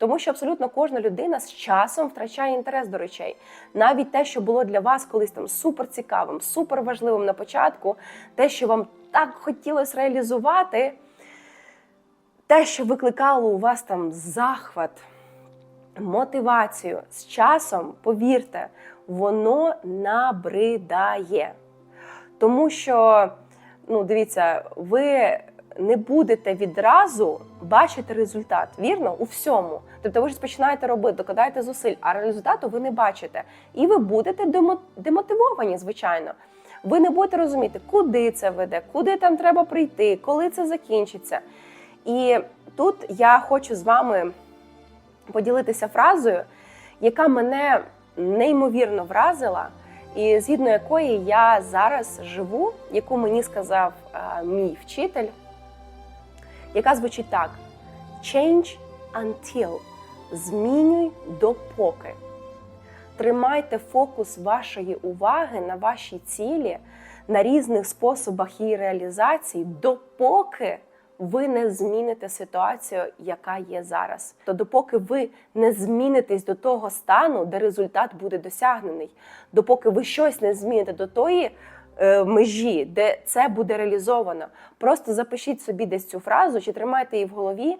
Тому що абсолютно кожна людина з часом втрачає інтерес до речей. Навіть те, що було для вас колись там супер цікавим, супер важливим на початку, те, що вам так хотілося реалізувати, те, що викликало у вас там захват, мотивацію з часом, повірте, воно набридає. Тому що, ну, дивіться, ви не будете відразу бачити результат, вірно? У всьому. Тобто ви ж починаєте робити, докладаєте зусиль, а результату ви не бачите. І ви будете демотивовані, звичайно. Ви не будете розуміти, куди це веде, куди там треба прийти, коли це закінчиться. І тут я хочу з вами поділитися фразою, яка мене неймовірно вразила, і згідно якої я зараз живу, яку мені сказав е, мій вчитель, яка звучить так: Change until змінюй допоки. Тримайте фокус вашої уваги на вашій цілі, на різних способах її реалізації, допоки ви не зміните ситуацію, яка є зараз. То допоки ви не змінитесь до того стану, де результат буде досягнений, допоки ви щось не зміните до тої межі, де це буде реалізовано. Просто запишіть собі десь цю фразу чи тримайте її в голові